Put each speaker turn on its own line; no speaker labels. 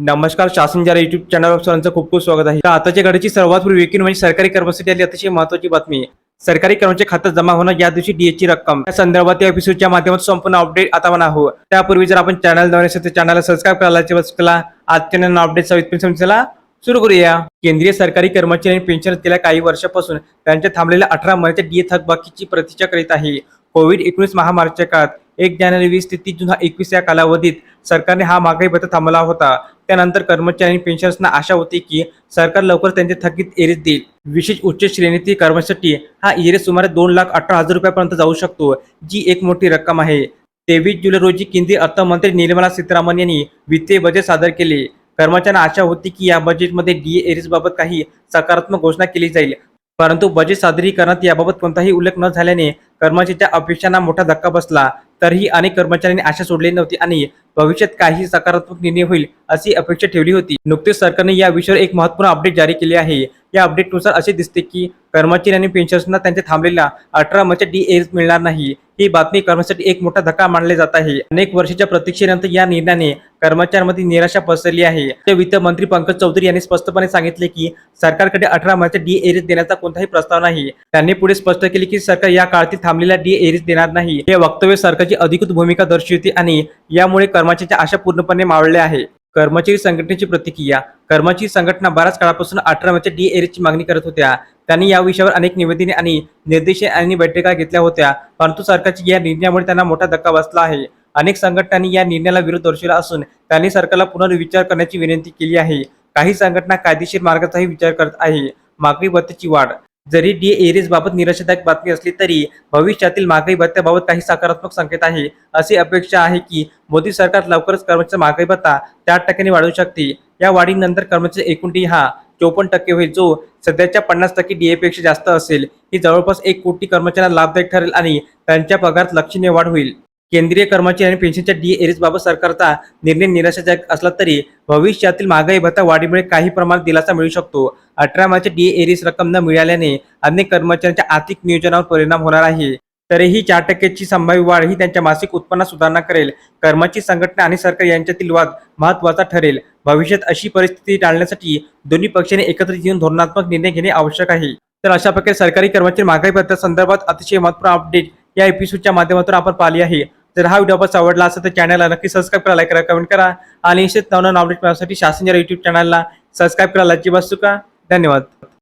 नमस्कार शासन जरा युट्यूब चॅनलवर सर्वांचं खूप खूप स्वागत आहे. तर आताच्या घडीची सर्वात पूर्वी म्हणजे सरकारी कर्मचारी आली अतिशय महत्वाची बातमी. सरकारी कर्मचारी खात्यात जमा होणार या दिवशी डीएची ची रक्कम. या संदर्भात या एपिसोडच्या माध्यमातून संपूर्ण अपडेट आता म्हणा हो त्यापूर्वी जर आपण चॅनल असेल तर चॅनलला सबस्क्राईब करायला केला आजच्या नवीन अपडेट समजला सुरू करूया. केंद्रीय सरकारी कर्मचारी आणि पेन्शन गेल्या काही वर्षापासून त्यांच्या थांबलेल्या अठरा महिन्याच्या डीए थकबाकीची प्रतीक्षा करीत आहे. कोविड एकोणीस महामारीच्या काळात एक जानेवारी वीस ते तीस जून हा एकवीस या कालावधीत सरकारने हा महागाई भत्ता थांबला होता. त्यानंतर कर्मचारी आणि पेन्शनर्सना आशा होती की सरकार लवकर त्यांचे थकीत एरीज देईल. विशेष उच्च श्रेणीतील कर्मचाऱ्यांसाठी हा एरीज सुमारे दोन लाख अठरा हजार रुपयापर्यंत जाऊ शकतो जी एक मोठी रक्कम आहे. तेवीस जुलै रोजी केंद्रीय अर्थमंत्री निर्मला सीतारामन यांनी वित्तीय बजेट सादर केले. कर्मचाऱ्यांना आशा होती की या बजेटमध्ये डी एरीज बाबत काही सकारात्मक घोषणा केली जाईल. परंतु बजेट सादरीकरणात याबाबत कोणताही उल्लेख न झाल्याने कर्मचाऱ्यांच्या अपेक्षांना मोठा धक्का बसला. तरीही अनेक कर्मचाऱ्यांनी आशा सोडली नव्हती आणि भविष्यात काही सकारात्मक निर्णय होईल अशी अपेक्षा ठेवली होती. नुकतेच सरकारने या विषयावर एक महत्त्वपूर्ण अपडेट जारी केले आहे. या अपडेटनुसार असे दिसते की कर्मचारी आणि पेन्शनर्सना त्यांच्या थांबलेल्या अठरा महिन्याच्या डी एज मिळणार नाही. ही बातमी कर्मचारी एक मोठा धक्का मानले जात आहे. अनेक वर्षाच्या प्रतीक्षेनंतर या निर्णयाने कर्मचाऱ्यांमध्ये निराशा पसरली आहे. ते वित्त मंत्री पंकज चौधरी यांनी स्पष्टपणे सांगितले की सरकारकडे अठरा महिन्याच्या डी एरिज देण्याचा कोणताही प्रस्ताव नाही. त्यांनी पुढे स्पष्ट केले की सरकार या काळातील थांबलेल्या डी एरिज देणार नाही. हे वक्तव्य सरकारची अधिकृत भूमिका दर्शवते आणि यामुळे कर्मचाऱ्याच्या आशा पूर्णपणे मावळल्या आहे. कर्मचारी संघटनेची प्रतिक्रिया कर्मचारी संघटना बऱ्याच काळापासून अठरा मेच्या डी एरची मागणी करत होत्या. त्यांनी या विषयावर अनेक निवेदने आणि निर्देश आणि बैठका घेतल्या होत्या. परंतु सरकारच्या या निर्णयामुळे त्यांना मोठा धक्का बसला आहे. अनेक संघटनांनी या निर्णयाला विरोध दर्शवला असून त्यांनी सरकारला पुनर्विचार करण्याची विनंती केली आहे. काही संघटना कायदेशीर मार्गाचाही विचार करत आहे. मागणी भत्त्याची वाढ जरी डी एरीज बाबत निराशादायक बातमी असली तरी भविष्यातील महागाई भत्त्याबाबत काही सकारात्मक संकेत आहे. अशी अपेक्षा आहे की मोदी सरकार लवकरच कर्मचारी महागाई भत्ता चार टक्क्यांनी वाढवू शकते. या वाढीनंतर कर्मचारी एकूण डी हा चोपन्न टक्के होईल जो सध्याच्या पन्नास टक्के डी पेक्षा जास्त असेल. ही जवळपास एक कोटी कर्मचाऱ्यांना लाभदायक ठरेल आणि त्यांच्या पगारात लक्षणीय वाढ होईल. केंद्रीय कर्मचारी आणि पेन्शनच्या डी एरीज बाबत सरकारचा निर्णय निराशाजनक असला तरी भविष्यातील महागाई भत्ता वाढीमुळे काही प्रमाणात दिलासा मिळू शकतो. अठरा मार्च डी एरीज रक्कम न मिळाल्याने अनेक कर्मचाऱ्यांच्या आर्थिक नियोजनावर परिणाम होणार आहे. तरीही चार टक्क्याची संभाव्य वाढ ही त्यांच्या मासिक उत्पन्नात सुधारणा करेल. कर्मचारी संघटना आणि सरकार यांच्यातील वाद महत्त्वाचा ठरेल. भविष्यात अशी परिस्थिती टाळण्यासाठी दोन्ही पक्षांनी एकत्रित येऊन धोरणात्मक निर्णय घेणे आवश्यक आहे. तर अशा प्रकारे सरकारी कर्मचारी महागाई भत्त्या संदर्भात अतिशय महत्त्वपूर्ण अपडेट या एपिसोडच्या माध्यमातून आपण पाहिली आहे. जर हा व्हिडिओ आपण आवडला असेल तर चॅनलला नक्की सबस्क्राईब करा लाईक करा कमेंट करा. आणि निश्चित नवनवीन अपडेट मिळवण्यासाठी शासनच्या युट्यूब चॅनलला सबस्क्राईब करायला अजिबात चुका. धन्यवाद.